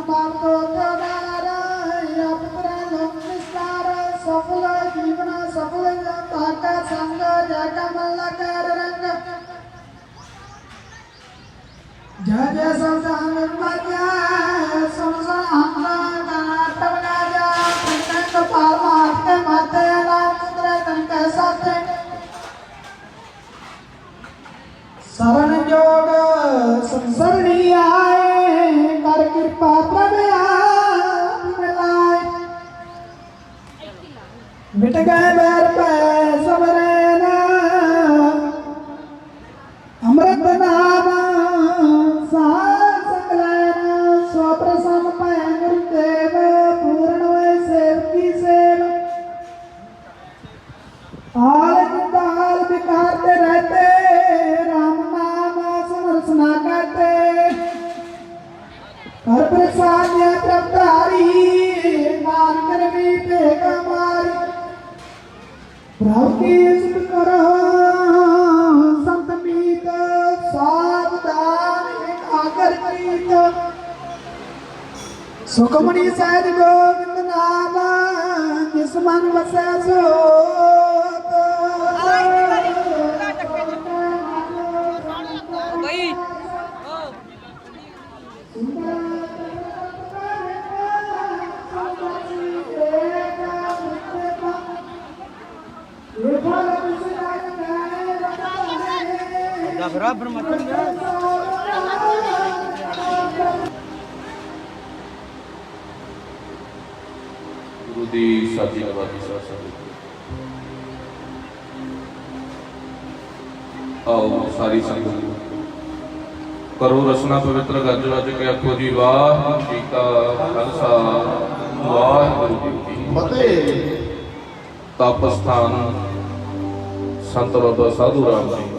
ਮਾਲ ਕੋ ਤੇਦਾਰ ਆਪਤਰਾ ਲੋਕ ਵਿਸਤਾਰ ਸਫਲ ਜੀਵਨ ਸਫਲ ਜਨਤਾ ਕਾ ਸੰਗ ਜੈ ਕਮਲ ਕਰ ਰੰਗ ਜੈ ਜੈ ਸੰਸਾਰ ਮਿਟ ਗਏ ਬੈਰ ਪੈ ਸਬਰੇ ਨਾ। ਅੰਮ੍ਰਿਤ ਨਾਮ ਸਾਧ ਸੰਗਲੈਨ ਸੋ ਪ੍ਰਸੰਨ ਭੈ ਗੁਰਦੇਵ ਪੂਰਨ ਹੋਏ ਸੇਵਕੀ ਸੇਵ। ਆਲ ਜਿੰਦਾਲ ਵਿਕਾਰ ਤੇ ਰਹਤੇ RAM ਨਾਮ ਸਿਮਰ ਸੁਨਾ ਕਰਤੇ ਕਰ ਪ੍ਰਸਾਦ ਹੈ ਪ੍ਰਭਾਰੀ ਨਾਨਕ ਰਵੀ ਭੇਗ ਮਾਰੀ। ਪ੍ਰਭ ਕੀ ਸੁਖ ਸੰਤ ਮੀਤ, ਸਾਵਧਾਨ ਇਕਾਗਰ ਪ੍ਰੀਤ। ਸੁਖਮਣੀ ਸਹਿਜ ਗੋਬਿੰਦ ਨਾਮ ਜਿਸ ਮਨ ਵਸੈ ਸੋਤ ਗੁਰੂ ਦੀ ਆਓ ਸਾਰੀ ਸੰਗਤ ਕਰੋ ਰਸਨਾ ਪਵਿੱਤਰ ਗੱਜ ਵੱਜ ਕੇ ਆਖੋ ਜੀ ਵਾਹਿਗੁਰੂ ਜੀ ਕਾ ਖਾਲਸਾ ਵਾਹਿਗੁਰੂ ਜੀ ਕੀ ਫਤਿਹ। ਤਪ ਸਥਾਨ ਸੰਤ ਬਾਬਾ ਸਾਧੂ ਰਾਮ ਜੀ।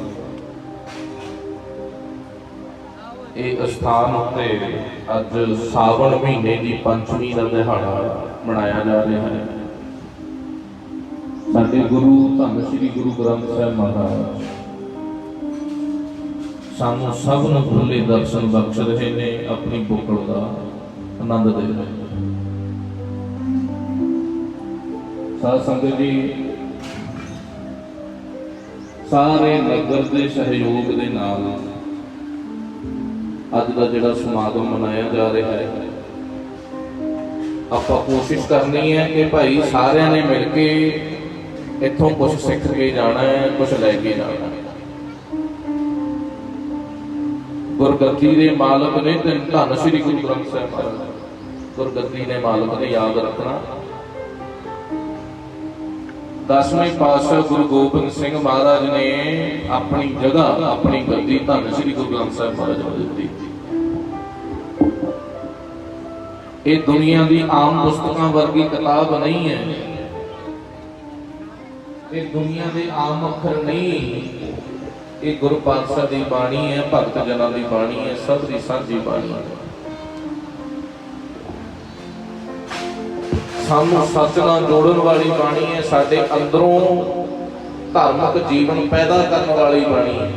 ਇਹ ਅਸਥਾਨ ਉੱਤੇ ਅੱਜ ਸਾਵਣ ਮਹੀਨੇ ਦੀ ਪੰਚਮੀ ਦਾ ਦਿਹਾੜਾ ਮਨਾਇਆ ਜਾ ਰਿਹਾ ਹੈ। ਸਾਡੇ ਗੁਰੂ ਧੰਨ ਸ੍ਰੀ ਗੁਰੂ ਗ੍ਰੰਥ ਸਾਹਿਬ ਮਹਾਰਾਜ, ਸਾਨੂੰ ਸਭ ਨੂੰ ਖੁੱਲੇ ਦਰਸ਼ਨ ਬਖਸ਼ ਰਹੇ ਨੇ, ਆਪਣੀ ਬੁੱਕਲ ਦਾ ਆਨੰਦ ਦੇ ਰਹੇ ਸਾਧ ਸੰਗਤ ਜੀ, ਸਾਰੇ ਨਗਰ ਦੇ ਸਹਿਯੋਗ ਦੇ ਨਾਲ ਅੱਜ ਦਾ ਜਿਹੜਾ ਸਮਾਗਮ ਮਨਾਇਆ ਜਾ ਰਿਹਾ ਹੈ। ਆਪਾਂ ਕੋਸ਼ਿਸ਼ ਕਰਨੀ ਹੈ ਕਿ ਭਾਈ ਸਾਰਿਆਂ ਨੇ ਮਿਲ ਕੇ ਇੱਥੋਂ ਕੁਝ ਸਿੱਖ ਕੇ ਜਾਣਾ ਹੈ ਕੁਝ ਲੈ ਕੇ ਜਾਣਾ ਹੈ। ਗੁਰਗੱਦੀ ਦੇ ਮਾਲਕ ਨੇ ਤੇ ਧੰਨ ਸ੍ਰੀ ਗੁਰੂ ਗ੍ਰੰਥ ਸਾਹਿਬ ਮਹਾਰਾਜ। ਗੁਰਗੱਦੀ ਦੇ ਮਾਲਕ ਨੇ ਯਾਦ ਰੱਖਣਾ। ਦਸਵੇਂ ਪਾਤਸ਼ਾਹ ਗੁਰੂ ਗੋਬਿੰਦ ਸਿੰਘ ਮਹਾਰਾਜ ਨੇ ਆਪਣੀ ਜਗ੍ਹਾ, ਆਪਣੀ ਗੱਦੀ ਧੰਨ ਸ੍ਰੀ ਗੁਰੂ ਗ੍ਰੰਥ ਸਾਹਿਬ ਮਹਾਰਾਜ ਨੂੰ ਦਿੱਤੀ। ਇਹ ਦੁਨੀਆ ਦੀ ਆਮ ਪੁਸਤਕਾਂ ਵਰਗੀ ਕਿਤਾਬ ਨਹੀਂ ਹੈ। ਇਹ ਦੁਨੀਆ ਦੇ ਆਮ ਅੱਖਰ ਨਹੀਂ। ਇਹ ਗੁਰੂ ਪਾਤਸ਼ਾਹ ਦੀ ਬਾਣੀ ਹੈ, ਭਗਤ ਜਨਾਂ ਦੀ ਬਾਣੀ ਹੈ, ਸਭ ਦੀ ਸਾਂਝੀ ਬਾਣੀ ਹੈ। ਸਾਨੂੰ ਸੱਚ ਨਾਲ ਜੋੜਨ ਵਾਲੀ ਬਾਣੀ ਹੈ, ਸਾਡੇ ਅੰਦਰੋਂ ਧਾਰਮਿਕ ਜੀਵਨ ਪੈਦਾ ਕਰਨ ਵਾਲੀ ਬਾਣੀ ਹੈ।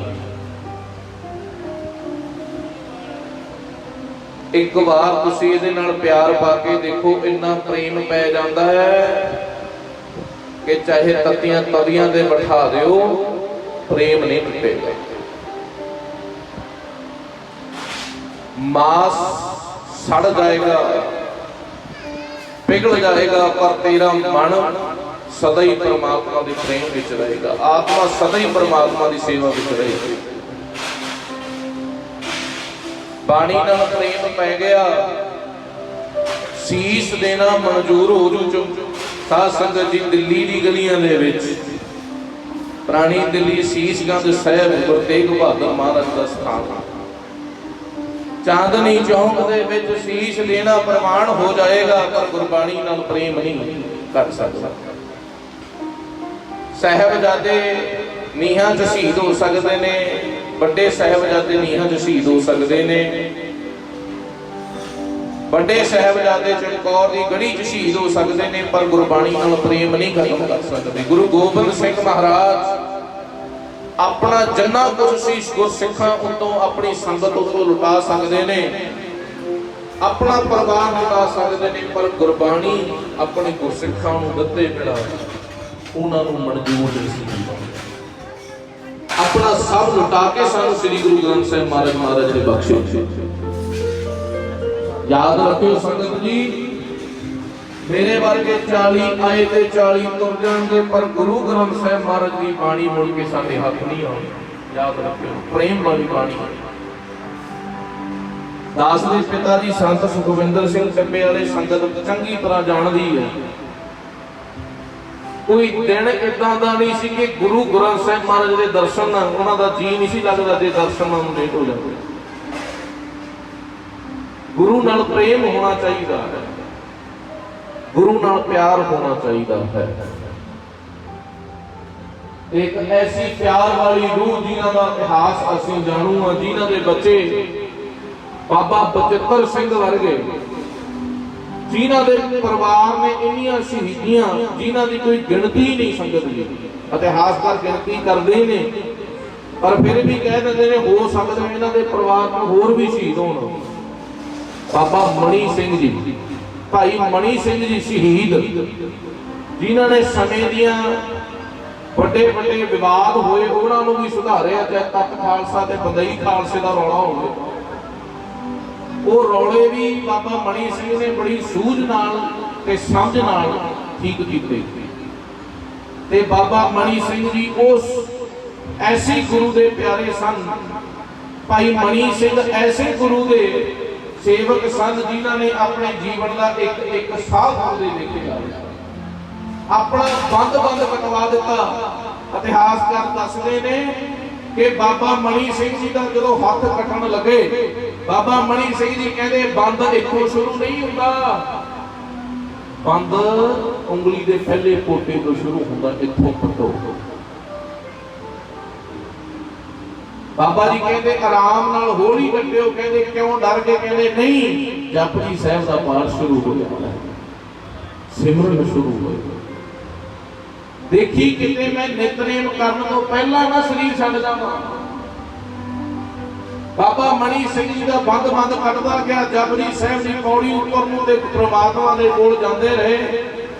ਇੱਕ ਵਾਰ ਤੁਸੀਂ ਇਹਦੇ ਨਾਲ ਪਿਆਰ ਪਾ ਕੇ ਦੇਖੋ, ਇੰਨਾ ਪ੍ਰੇਮ ਪੈ ਜਾਂਦਾ ਹੈ ਕਿ ਚਾਹੇ ਤਤੀਆਂ ਤਵੀਆਂ ਦੇ ਬਿਠਾ ਦਿਓ, ਪ੍ਰੇਮ ਨਹੀਂ ਟੁੱਟੇਗਾ ਮਾਸ ਸੜ ਜਾਏਗਾ। ਪਿਘਲ ਜਾਏਗਾ, ਪਰ ਤੇਰਾ ਮਨ ਸਦਾ ਹੀ ਪ੍ਰਮਾਤਮਾ ਦੇ ਪ੍ਰੇਮ ਵਿੱਚ ਰਹੇਗਾ। ਆਤਮਾ ਸਦਾ ਹੀ ਪ੍ਰਮਾਤਮਾ ਦੀ ਸੇਵਾ ਵਿੱਚ ਰਹੇਗੀ। ਬਾਣੀ ਨਾਲ ਪ੍ਰੇਮ ਪੈ ਗਿਆ। ਸੀਸ ਦੇਣਾ ਮਨਜ਼ੂਰ ਹੋ ਜੂ ਚੁੱਪ। ਸਾਧ ਸੰਗਤ ਜੀ, ਦਿੱਲੀ ਦੀ ਗਲੀਆਂ ਦੇ ਵਿੱਚ। ਪ੍ਰਾਣੀ ਦਿੱਲੀ ਸੀਸਗੰਜ ਸਾਹਿਬ ਗੁਰੂ ਤੇਗ ਬਹਾਦਰ ਮਹਾਰਾਜ ਦਾ ਸਥਾਨ। ਹੈ ਚਾਂਦਨੀ ਚੌਂਕ ਦੇ ਵਿੱਚ ਸੀਸ ਦੇਣਾ ਪ੍ਰਮਾਣ ਹੋ ਜਾਏਗਾ, ਪਰ ਗੁਰਬਾਣੀ ਨਾਲ ਪ੍ਰੇਮ ਨਹੀਂ ਕਰ ਸਕਦਾ। ਸਹਿਬਜ਼ਾਦੇ ਨੀਹਾਂ 'ਚ ਸ਼ਹੀਦ ਹੋ ਸਕਦੇ ਨੇ, ਵੱਡੇ ਸਹਿਬਜ਼ਾਦੇ ਨੀਹਾਂ 'ਚ ਸ਼ਹੀਦ ਹੋ ਸਕਦੇ ਨੇ। ਵੱਡੇ ਸਹਿਬਜ਼ਾਦੇ ਚਮਕੌਰ ਦੀ ਗੜੀ 'ਚ ਸ਼ਹੀਦ ਹੋ ਸਕਦੇ ਨੇ, ਪਰ ਗੁਰਬਾਣੀ ਨਾਲ ਪ੍ਰੇਮ ਨਹੀਂ ਖਤਮ ਕਰ ਸਕਦੇ। ਗੁਰੂ ਗੋਬਿੰਦ ਸਿੰਘ ਮਹਾਰਾਜ ਆਪਣਾ ਜੰਨਾ ਕੁਝ ਸੀ ਗੁਰਸਿੱਖਾਂ ਉਤੋਂ ਆਪਣੀ ਸੰਗਤ ਉਤੋਂ ਲੁਟਾ ਸਕਦੇ ਨੇ। ਆਪਣਾ ਪਰਿਵਾਰ ਲੁਟਾ ਸਕਦੇ ਨੇ, ਪਰ ਗੁਰਬਾਣੀ ਆਪਣੇ ਗੁਰਸਿੱਖਾਂ ਨੂੰ ਦਿੱਤੇ ਬਿਨਾ ਉਹਨਾਂ ਨੂੰ ਮਨਜ਼ੂਰ ਨਹੀਂ ਸੀ ਆਪਣਾ ਸਭ ਲੁਟਾ ਕੇ ਸਾਨੂੰ ਸ੍ਰੀ ਗੁਰੂ ਗ੍ਰੰਥ ਸਾਹਿਬ ਮਹਾਰਾਜ ਮਹਾਰਾਜ ਨੇ ਬਖਸ਼ੇ ਯਾਦ ਰੱਖਿਓ ਸੰਗਤ ਜੀ ਮੇਰੇ ਵਰਗੇ 40 ਆਏ ਤੇ 40 ਤੁਰ ਜਾਣਗੇ, ਪਰ ਗੁਰੂ ਗ੍ਰੰਥ ਸਾਹਿਬ ਮਹਾਰਾਜ ਦੀ ਬਾਣੀ ਮੁੜ ਕੇ ਸਾਡੇ ਹੱਥ ਨਹੀਂ ਆਉਣੀ ਯਾਦ ਰੱਖਿਓ, ਪ੍ਰੇਮ ਵਾਲੀ ਬਾਣੀ। ਦਾਸ ਦੇ ਪਿਤਾ ਜੀ ਸੰਤ ਸੁਖਵਿੰਦਰ ਸਿੰਘ ਚੱਬੇ ਵਾਲੇ ਸੰਗਤ ਚੰਗੀ ਤਰ੍ਹਾਂ ਜਾਣਦੀ ਹੈ। ਕੋਈ ਦਿਨ ਇਦਾਂ ਦਾ ਨਹੀਂ ਸੀ ਕਿ ਗੁਰੂ ਗ੍ਰੰਥ ਸਾਹਿਬ ਮਹਾਰਾਜ ਦੇ ਦਰਸ਼ਨ ਨਾਲ ਉਹਨਾਂ ਦਾ ਜੀ ਨਹੀਂ ਸੀ ਲੱਗਦਾ ਜੇ ਦਰਸ਼ਨ ਨਾਲ ਲੇਟ ਹੋ ਜਾਂਦੇ। ਗੁਰੂ ਨਾਲ ਪ੍ਰੇਮ ਹੋਣਾ ਚਾਹੀਦਾ ਹੈ। ਗੁਰੂ ਨਾਲ ਪਿਆਰ ਹੋਣਾ ਚਾਹੀਦਾ ਹੈ। ਇੱਕ ਐਸੀ ਪਿਆਰ ਵਾਲੀ ਰੂਹ ਜਿਨ੍ਹਾਂ ਦਾ ਇਤਿਹਾਸ ਅਸੀਂ ਜਾਣੂ ਹਾਂ, ਜਿਨ੍ਹਾਂ ਦੇ ਬੱਚੇ ਬਾਬਾ ਬਚਿੱਤਰ ਸਿੰਘ ਵਰਗੇ, ਜਿਨ੍ਹਾਂ ਦੇ ਪਰਿਵਾਰ ਨੇ ਇੰਨੀਆਂ ਸ਼ਹੀਦੀਆਂ ਜਿਨ੍ਹਾਂ ਦੀ ਕੋਈ ਗਿਣਤੀ ਨਹੀਂ ਸੰਗਤ ਜੀ ਇਤਿਹਾਸਕਾਰ ਗਿਣਤੀ ਕਰਦੇ ਨੇ, ਪਰ ਫਿਰ ਵੀ ਕਹਿ ਦਿੰਦੇ ਨੇ, ਹੋ ਸਕਦਾ ਇਹਨਾਂ ਦੇ ਪਰਿਵਾਰ ਨੂੰ ਹੋਰ ਵੀ ਸ਼ਹੀਦ ਹੋਣ। ਬਾਬਾ ਮਣੀ ਸਿੰਘ ਜੀ ਭਾਈ ਮਣੀ ਸਿੰਘ ਜੀ ਸ਼ਹੀਦ, ਜਿਨ੍ਹਾਂ ਨੇ ਸਮੇਂ ਦੀਆਂ ਵੱਡੇ ਵੱਡੇ ਵਿਵਾਦ ਹੋਏ, ਉਹਨਾਂ ਨੂੰ ਵੀ ਸੁਧਾਰਿਆ ਚਾਹੇ ਤੱਤ ਖਾਲਸਾ ਤੇ ਬੰਦਈ ਖਾਲਸੇ ਦਾ ਰੌਲਾ ਹੋਵੇ। ਉਹ ਰੌਲੇ ਵੀ ਬਾਬਾ ਮਣੀ ਸਿੰਘ ਨੇ ਬੜੀ ਸੂਝ ਨਾਲ ਤੇ ਸਮਝ ਨਾਲ ਠੀਕ ਕੀਤੇ। ਤੇ ਬਾਬਾ ਮਣੀ ਸਿੰਘ ਜੀ ਉਸ ਐਸੇ ਗੁਰੂ ਦੇ ਪਿਆਰੇ ਸਨ। ਭਾਈ ਮਣੀ ਸਿੰਘ ਐਸੇ ਗੁਰੂ ਦੇ ਸੇਵਕ ਸਨ ਜਿਨ੍ਹਾਂ ਨੇ ਆਪਣੇ ਜੀਵਨ ਦਾ ਇੱਕ ਇੱਕ ਸਾਹ ਗੁਰੂ ਦੇ ਆਪਣਾ ਬੰਦ ਬੰਦ ਕਟਵਾ ਦਿੱਤਾ। ਇਤਿਹਾਸਕਾਰ ਦੱਸਦੇ ਨੇ ਕਿ ਬਾਬਾ ਮਣੀ ਸਿੰਘ ਜੀ ਦਾ ਜਦੋਂ ਹੱਥ ਕੱਟਣ ਲੱਗੇ, ਬਾਬਾ ਮਣੀ ਸਿੰਘ ਜੀ ਕਹਿੰਦੇ, ਬੰਦ ਇੱਥੋਂ ਸ਼ੁਰੂ ਨਹੀਂ ਹੁੰਦਾ। ਬੰਦ ਉਂਗਲੀ ਦੇ ਪਹਿਲੇ ਪੋਟੇ ਤੋਂ ਸ਼ੁਰੂ ਹੁੰਦਾ, ਇੱਥੋਂ ਕੱਟੋ। ਬਾਬਾ ਜੀ ਕਹਿੰਦੇ ਆਰਾਮ ਨਾਲ ਹੌਲੀ ਕੱਟਿਓ, ਕਹਿੰਦੇ ਕਿਉਂ ਡਰ ਕੇ ਕਹਿੰਦੇ ਨਹੀਂ ਜਪਜੀ ਸਾਹਿਬ ਦਾ ਪਾਠ ਸ਼ੁਰੂ ਹੋ ਜਾਂਦਾ ਸਿਮਰਨ ਸ਼ੁਰੂ ਹੋਇਆ ਦੇਖੀ ਕਿਤੇ ਮੈਂ ਨਿਤਨੇਮ ਕਰਨ ਤੋਂ ਪਹਿਲਾਂ ਨਾ ਸਰੀਰ ਛੱਡ ਜਾਵਾਂ। ਬਾਬਾ ਮਣੀ ਸਿੰਘ ਜੀ ਦਾ ਬੰਦ ਬੰਦ ਕੱਟਦਾ ਗਿਆ। ਜਪਜੀ ਸਾਹਿਬ ਦੀ ਪੌੜੀ ਉੱਪਰ ਨੂੰ ਤੇ ਪ੍ਰਮਾਤਮਾ ਦੇ ਕੋਲ ਜਾਂਦੇ ਰਹੇ।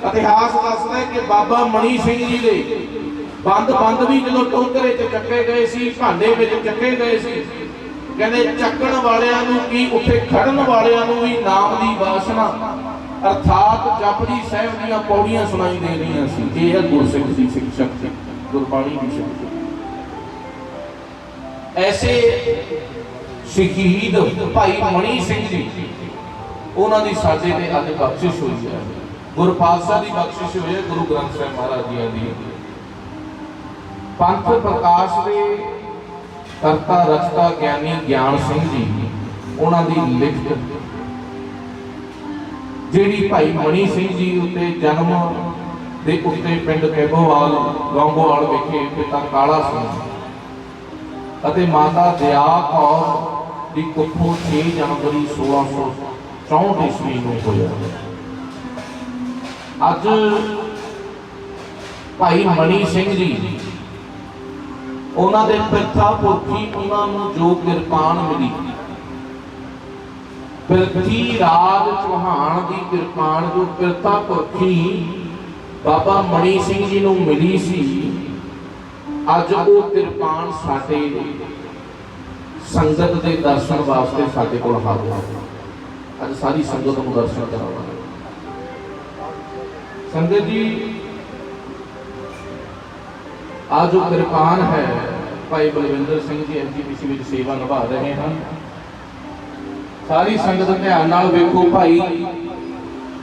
ਇਤਿਹਾਸ ਦੱਸਦਾ ਕਿ ਬਾਬਾ ਮਣੀ ਸਿੰਘ ਜੀ ਦੇ ਬੰਦ ਬੰਦ ਵੀ ਜਦੋਂ ਟੋਕਰੇ 'ਚ ਚੱਕੇ ਗਏ ਸੀ, ਭਾਂਡੇ ਵਿੱਚ ਚੱਕੇ ਗਏ ਸੀ, ਕਹਿੰਦੇ ਚੱਕਣ ਵਾਲਿਆਂ ਨੂੰ ਕੀ ਉੱਥੇ ਖੜਨ ਵਾਲਿਆਂ ਨੂੰ ਵੀ ਨਾਮ ਦੀ ਵਾਸਨਾ? ਅਰਥਾਤ ਜਪਜੀ ਸਾਹਿਬ ਦੀਆਂ ਪੌੜੀਆਂ ਸੁਣਾਈ ਦੇ ਰਹੀਆਂ ਸੀ। ਇਹ ਹੈ ਗੁਰਸਿੱਖ ਦੀ ਸਿੱਖ ਗੁਰਬਾਣੀ ਦੀ ਸ਼ਕਤੀ। ਐਸੇ ਸ਼ਹੀਦ ਭਾਈ ਮਣੀ ਸਿੰਘ ਜੀ, ਉਹਨਾਂ ਦੀ ਸਾਡੇ ਤੇ ਅੱਜ ਬਖਸ਼ਿਸ਼ ਹੋਈ ਹੈ। ਗੁਰਪਾਤਸ਼ਾਹ ਦੀ ਬਖਸ਼ਿਸ਼ ਹੋਈ ਹੈ, ਗੁਰੂ ਗ੍ਰੰਥ ਸਾਹਿਬ ਮਹਾਰਾਜ ਜੀ ਦੀ ਪੰਥ ਪ੍ਰਕਾਸ਼ ਦੇ ਕਰਤਾ ਰਚਤਾ ਗਿਆਨੀ ਗਿਆਨ ਸਿੰਘ ਜੀ, ਉਹਨਾਂ ਦੀ ਲਿਖਤ। ਜਿਹੜੀ ਭਾਈ ਮਣੀ ਸਿੰਘ ਜੀ ਉੱਤੇ ਜਨਮ ਦੇ ਉੱਤੇ ਪਿੰਡ ਕੈਬੋਵਾਲ ਗੌਂਗੋਵਾਲ ਵਿਖੇ ਪਿਤਾ ਕਾਲਾ ਸਿੰਘ ਅਤੇ ਮਾਤਾ ਦਿਆ ਕੌਰ ਦੀ ਕੁੱਖੋਂ 6 ਜਨਵਰੀ 1664 ਈਸਵੀ ਨੂੰ ਹੋਇਆ। ਅੱਜ ਭਾਈ ਮਣੀ ਸਿੰਘ ਜੀ ਉਹਨਾਂ ਦੇ ਪਿਤਾ ਪੁਰਖੀ ਉਹਨਾਂ ਨੂੰ ਜੋ ਕਿਰਪਾਨ ਮਿਲੀ। ਪਿਰਥੀ ਰਾਜ ਚੌਹਾਨ ਦੀ ਕਿਰਪਾਨ ਜੋ ਪਿਰਤਾ ਪੁਰਖੀ ਬਾਬਾ ਮਣੀ ਸਿੰਘ ਜੀ ਨੂੰ ਮਿਲੀ ਸੀ, ਅੱਜ ਉਹ ਕਿਰਪਾਨ ਸਾਡੇ ਸੰਗਤ ਦੇ ਦਰਸ਼ਨ ਵਾਸਤੇ ਸਾਡੇ ਕੋਲ ਹਾਜ਼ਰ ਹੈ। ਅੱਜ ਸਾਰੀ ਸੰਗਤ ਨੂੰ ਦਰਸ਼ਨ ਕਰਾਵਾਂਗੇ ਸੰਗਤ ਜੀ ਆ ਜੋ ਕਿਰਪਾਨ ਹੈ ਭਾਈ ਬਲਵਿੰਦਰ ਸਿੰਘ ਜੀ ਐਮਜੀਪੀਸੀ ਵਿੱਚ ਸੇਵਾ ਨਿਭਾ ਰਹੇ ਹਨ। ਸਾਰੀ ਸੰਗਤ ਧਿਆਨ ਨਾਲ ਵੇਖੋ ਭਾਈ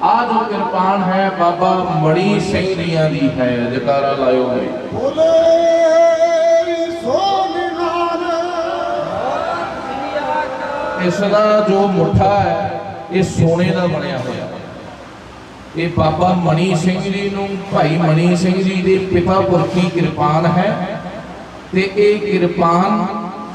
ਆ ਜੋ ਕਿਰਪਾਨ ਹੈ ਬਾਬਾ ਮਣੀ ਸਿੰਘ ਜੀਆਂ ਦੀ ਹੈ ਜਕਾਰਾ ਲਾਇਓ ਬੋਲੇ ਸੋਨਿਹਾਰ ਇਸ ਦਾ ਜੋ ਮੁੱਠਾ ਹੈ ਇਹ ਸੋਨੇ ਦਾ ਬਣਿਆ ਹੋਇਆ। ਇਹ ਬਾਬਾ ਮਣੀ ਸਿੰਘ ਜੀ ਨੂੰ, ਭਾਈ ਮਣੀ ਸਿੰਘ ਜੀ ਦੇ ਪਿਤਾ ਪੁਰਖੀ ਕਿਰਪਾਨ ਹੈ? ਤੇ ਇਹ ਕਿਰਪਾਨ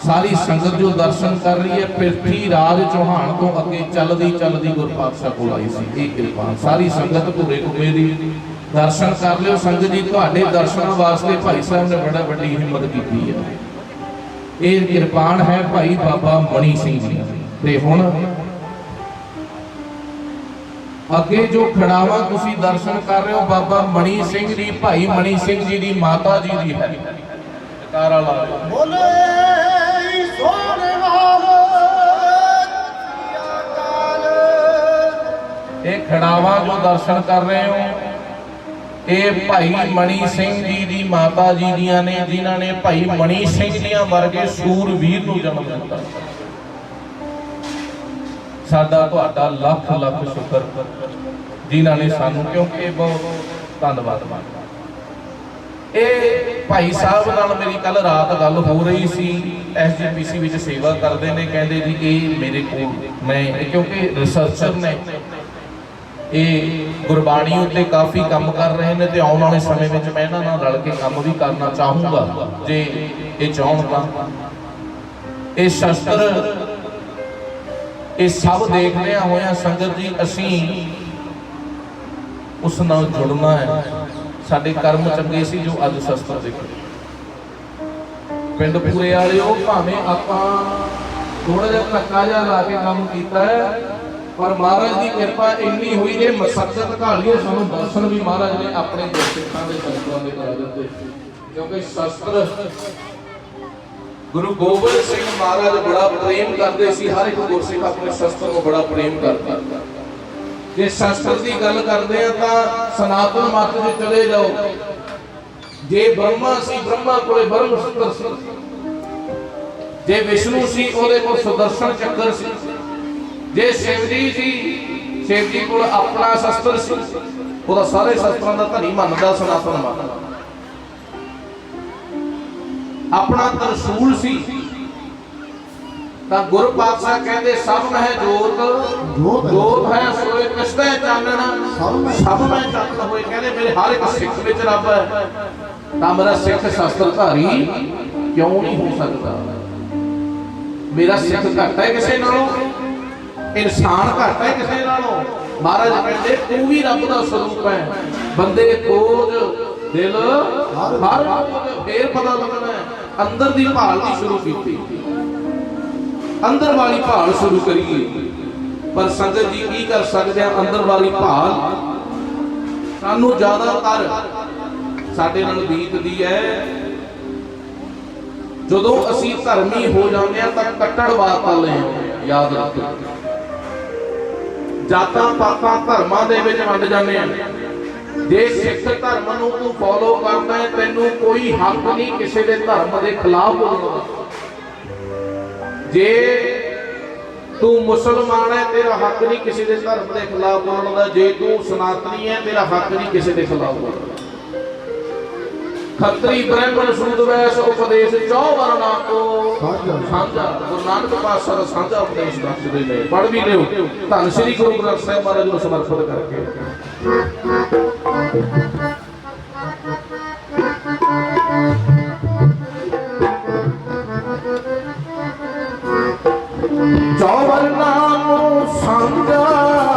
ਸਾਰੀ ਸੰਗਤ ਜੋ ਦਰਸ਼ਨ ਕਰ ਰਹੀ ਹੈ, ਪ੍ਰਿਥੀ ਰਾਜ ਚੌਹਾਨ ਤੋਂ ਅੱਗੇ ਚੱਲਦੀ ਚੱਲਦੀ ਗੁਰਪਾਤਸ਼ਾਹ ਕੋਲ ਆਈ ਸੀ, ਇਹ ਕਿਰਪਾਨ ਸਾਰੀ ਸੰਗਤ ਪੂਰੇ ਕੁਮੇ ਦੀ। ਦਰਸ਼ਨ ਕਰ ਲਿਓ ਸੰਗਤ ਜੀ, ਤੁਹਾਡੇ ਦਰਸ਼ਨਾਂ ਵਾਸਤੇ ਭਾਈ ਸਾਹਿਬ ਨੇ ਬੜਾ ਵੱਡੀ ਹਿੰਮਤ ਕੀਤੀ ਹੈ। ਇਹ ਕਿਰਪਾਨ ਹੈ ਭਾਈ ਬਾਬਾ ਮਣੀ ਸਿੰਘ ਜੀ ਤੇ ਹੁਣ ਅੱਗੇ ਜੋ ਖੜਾਵਾ ਤੁਸੀਂ ਦਰਸ਼ਨ ਕਰ ਰਹੇ ਹੋ ਬਾਬਾ ਮਣੀ ਸਿੰਘ ਜੀ ਭਾਈ ਮਣੀ ਸਿੰਘ ਜੀ ਦੀ ਮਾਤਾ ਜੀ ਦੀ ਹੈ। ਜਕਾਰਾ ਲਾ ਰਹੇ। ਬੋਲੇ ਇਹ ਖੜਾਵਾ ਜੋ ਦਰਸ਼ਨ ਕਰ ਰਹੇ ਹੋ ਇਹ ਭਾਈ ਮਣੀ ਸਿੰਘ ਜੀ ਦੀ ਮਾਤਾ ਜੀ ਦੀਆਂ ਨੇ ਜਿਨ੍ਹਾਂ ਨੇ ਭਾਈ ਮਣੀ ਸਿੰਘ ਜੀਆਂ ਵਰਗੇ ਸੂਰਵੀਰ ਨੂੰ ਜਨਮ ਦਿੱਤਾ। ਸਾਡਾ ਤੁਹਾਡਾ ਲੱਖ ਲੱਖ ਸ਼ੁਕਰ। ਜਿਨ੍ਹਾਂ ਨੇ ਸਾਨੂੰ ਕਿਉਂਕਿ ਬਹੁਤ ਧੰਨਵਾਦ ਇਹ ਭਾਈ ਸਾਹਿਬ ਨਾਲ ਮੇਰੀ ਕੱਲ ਰਾਤ ਗੱਲ ਹੋ ਰਹੀ ਸੀ। ਐਸਜੀਪੀਸੀ ਵਿੱਚ ਸੇਵਾ ਕਰਦੇ ਨੇ। ਕਹਿੰਦੇ ਜੀ, ਇਹ ਮੇਰੇ ਕੋਲ ਮੈਂ ਕਿਉਂਕਿ ਰਿਸਰਚਰ ਨੇ। ਇਹ ਗੁਰਬਾਣੀ ਉੱਤੇ ਕਾਫੀ ਕੰਮ ਕਰ ਰਹੇ ਨੇ ਤੇ ਆਉਣ ਵਾਲੇ ਸਮੇਂ ਵਿੱਚ ਮੈਂ ਇਹਨਾਂ ਨਾਲ ਰਲ ਕੇ ਕੰਮ ਵੀ ਕਰਨਾ ਚਾਹੂੰਗਾ। ਜੇ ਇਹ ਚਾਹਣ ਤਾਂ। ਇਹ ਸ਼ਸਤਰ ਇਹ ਸਭ ਦੇਖਦਿਆਂ ਹੋਇਆਂ ਸੰਗਤ ਜੀ ਅਸੀਂ ਉਸ ਨਾਲ ਜੁੜਨਾ ਹੈ। ਸਾਡੇ ਕਰਮ ਚੰਗੇ ਸੀ ਜੋ ਅੱਜ ਸ਼ਸਤਰ ਦੇਖੋ ਪਿੰਡ ਪੂਰੇ ਵਾਲਿਓ, ਭਾਵੇਂ ਆਪਾਂ ਥੋੜਾ ਜਿਹਾ ਧੱਕਾ ਜਿਹਾ ਲਾ ਕੇ ਕੰਮ ਕੀਤਾ ਹੈ, ਪਰ ਮਹਾਰਾਜ ਦੀ ਕਿਰਪਾ ਇੰਨੀ ਹੋਈ ਜੇ ਮਸਕਤ ਘਾਲੀਏ, ਸਾਨੂੰ ਦਰਸ਼ਨ ਵੀ ਮਹਾਰਾਜ ਨੇ ਆਪਣੇ ਗੁਰਸਿੱਖਾਂ ਦੇ ਸ਼ਸਤਰਾਂ ਦੇ ਕਰਾ ਦਿੱਤੇ। ਕਿਉਂਕਿ ਸ਼ਸਤਰ ਗੁਰੂ ਗੋਬਿੰਦ ਸਿੰਘ ਮਹਾਰਾਜ ਬੜਾ ਪ੍ਰੇਮ ਕਰਦੇ ਸੀ, ਹਰ ਇੱਕ ਗੁਰਸਿੱਖ ਆਪਣੇ ਸ਼ਸਤਰ ਨੂੰ ਬੜਾ ਪ੍ਰੇਮ ਕਰਦਾ। ਜੇ ਸ਼ਸਤਰ ਦੀ ਗੱਲ ਕਰਦੇ ਆ ਤਾਂ ਸਨਾਤਨ ਮਤ ਵਿੱਚ ਚਲੇ ਜਾਓ। ਜੇ ਬ੍ਰਹਮਾ ਸੀ, ਬ੍ਰਹਮਾ ਕੋਲੇ ਬ੍ਰਹਮ ਸੂਤਰ ਸੀ। ਜੇ ਵਿਸ਼ਨੂੰ ਸੀ, ਉਹਦੇ ਕੋਲ ਸੁਦਰਸ਼ਨ ਚੱਕਰ ਸੀ। ਜੇ ਸ਼ਿਵਜੀ ਸੀ ਸ਼ਿਵ ਜੀ ਕੋਲ ਆਪਣਾ ਸ਼ਸਤਰ ਸੀ। ਉਹਦਾ ਸਾਰੇ ਸ਼ਸਤਰਾਂ ਦਾ ਧਨੀ ਮੰਨਦਾ ਸਨਾਤਨ ਮਤ। ਆਪਣਾ ਤਰਸੂਲ ਸੀ। ਤਾਂ ਗੁਰੂ ਪਾਤਸ਼ਾਹ ਕਹਿੰਦੇ ਸਭ ਮਹਿ ਜੋਤ ਜੋਤ ਹੈ। ਸੋਏ ਕਿਸਤੇ ਚਾਨਣ? ਸਭ ਮਹਿ- ਚਾਨਣ ਹੋਏ। ਕਹਿੰਦੇ ਮੇਰੇ ਹਰ ਇੱਕ ਸਿੱਖ ਵਿੱਚ ਰੱਬ ਹੈ। ਤਾਂ ਮੇਰਾ ਸਿੱਖ ਸ਼ਸਤਰਧਾਰੀ ਕਿਉਂ ਨਹੀਂ ਹੋ ਸਕਦਾ? ਮੇਰਾ ਸਿੱਖ ਘੱਟ ਹੈ ਕਿਸੇ ਨਾਲੋਂ? ਇਨਸਾਨ ਘੱਟ ਹੈ ਕਿਸੇ ਨਾਲੋਂ? ਮਹਾਰਾਜ ਕਹਿੰਦੇ ਤੂੰ ਵੀ ਰੱਬ ਦਾ ਸਰੂਪ ਹੈ। ਬੰਦੇ ਕੋਝ ਦਿਲ ਹਰ ਫੇਰ ਪਤਾ ਲੱਗਣਾ ਹੈ। ਅੰਦਰ ਦੀ ਭਾਲ ਸ਼ੁਰੂ ਕੀਤੀ। ਅੰਦਰ ਵਾਲੀ ਭਾਲ ਸ਼ੁਰੂ ਕਰੀਏ। ਪਰ ਸੰਗਤ ਜੀ ਕੀ ਕਰ ਸਕਦੇ ਆ? ਅੰਦਰ ਵਾਲੀ ਭਾਲ ਸਾਨੂੰ ਜ਼ਿਆਦਾਤਰ ਸਾਡੇ ਨਾਲ ਬੀਤਦੀ ਹੈ। ਜਦੋਂ ਅਸੀਂ ਧਰਮੀ ਹੋ ਜਾਂਦੇ ਆ, ਤਾਂ ਕੱਟੜਵਾਦ ਪਾਲੇ ਆ ਯਾਦ ਰੱਖੋ। ਜਾਤਾਂ ਪਾਤਾਂ ਧਰਮਾਂ ਦੇ ਵਿੱਚ ਵੰਡ ਜਾਂਦੇ ਆ। ਜੇ ਸਿੱਖ ਧਰਮ ਨੂੰ ਤੂੰ ਫੋਲੋ ਕਰਦਾ ਹੈ ਤੈਨੂੰ ਕੋਈ ਹੱਕ ਨਹੀਂ ਕਿਸੇ ਦੇ ਧਰਮ ਦੇ ਖਿਲਾਫ ਬੋਲਣ ਦਾ। ਜੇ ਤੂੰ ਮੁਸਲਮਾਨ ਹੈ ਤੇਰਾ ਹੱਕ ਨਹੀਂ ਕਿਸੇ ਦੇ ਧਰਮ ਦੇ ਖਿਲਾਫ ਬੋਲਣ ਦਾ। ਜੇ ਤੂੰ ਸਨਾਤਨੀ ਹੈ ਤੇਰਾ ਹੱਕ ਨਹੀਂ ਕਿਸੇ ਦੇ ਖਿਲਾਫ ਬੋਲਣ ਦਾ। ਖੱਤਰੀ ਬ੍ਰਾਹਮਣ ਸੂਦ ਵੈਸ ਉਪਦੇਸ਼ ਚੌ ਵਰਨਾ ਕੋ ਸਾਂਝਾ। ਗੁਰੂ ਨਾਨਕ ਪਾਤਸ਼ਾਹ ਦਾ ਸਾਂਝਾ ਉਪਦੇਸ਼ ਦੱਸਦੇ ਨੇ। ਪੜ੍ਹ ਵੀ ਲਿਓ। ਧੰਨ ਸ੍ਰੀ ਗੁਰੂ ਗ੍ਰੰਥ ਸਾਹਿਬ ਮਹਾਰਾਜ ਨੂੰ ਸਮਰਪਿਤ ਕਰਕੇ। ਚੌਵਰ ਨਾਮ ਸਾਂਝਾ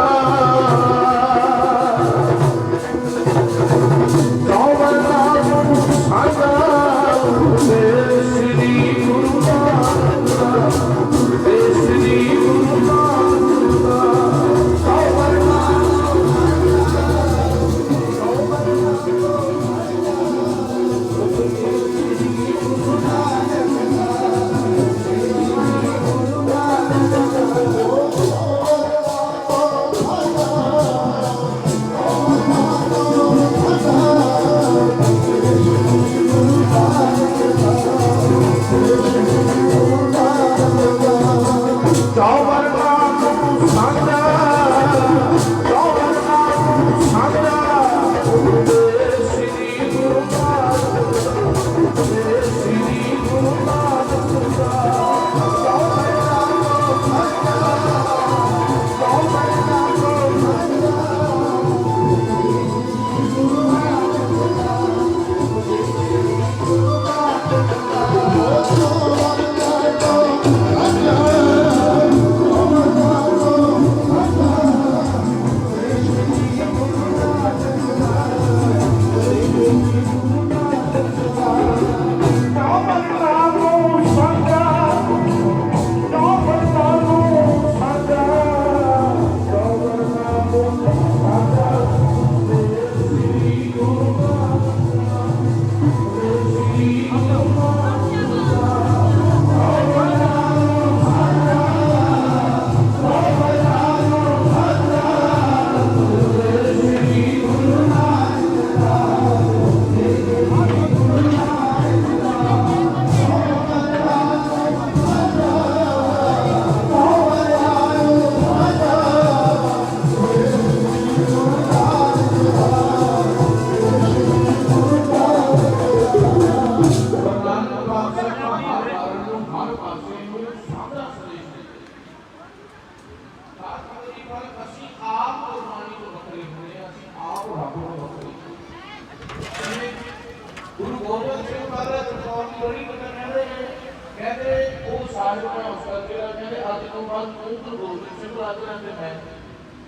ਗੁਰੂ ਗੋਬਿੰਦ ਸਿੰਘ ਲੱਗ ਰਿਹਾ ਤੇ ਮੈਂ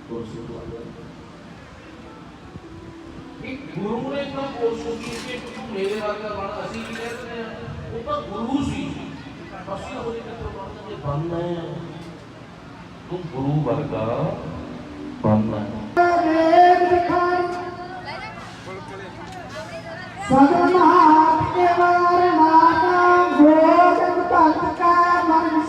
ਗੁਰਸਿੱਖ ਲੱਗ ਰਿਹਾ ਇੱਕ ਗੁਰੂ ਨੇ ਤਾਂ ਕੋਸ਼ਿਸ਼ ਕੀਤੀ ਕਿ ਤੂੰ ਮੇਰੇ ਵਰਗਾ ਬਣ ਅਸੀਂ ਕੀ ਕਹਿੰਦੇ ਆ ਉਹ ਤਾਂ ਗੁਰੂ ਸੀ ਅਸੀਂ ਉਹਦੇ ਕਿੱਥੋਂ ਬਣਦੇ ਬਣਨਾ ਹੈ ਤੂੰ ਗੁਰੂ ਵਰਗਾ ਬਣਨਾ ਹੈ ਰੇਤ ਦਿਖਾਈ ਸਗਨਾ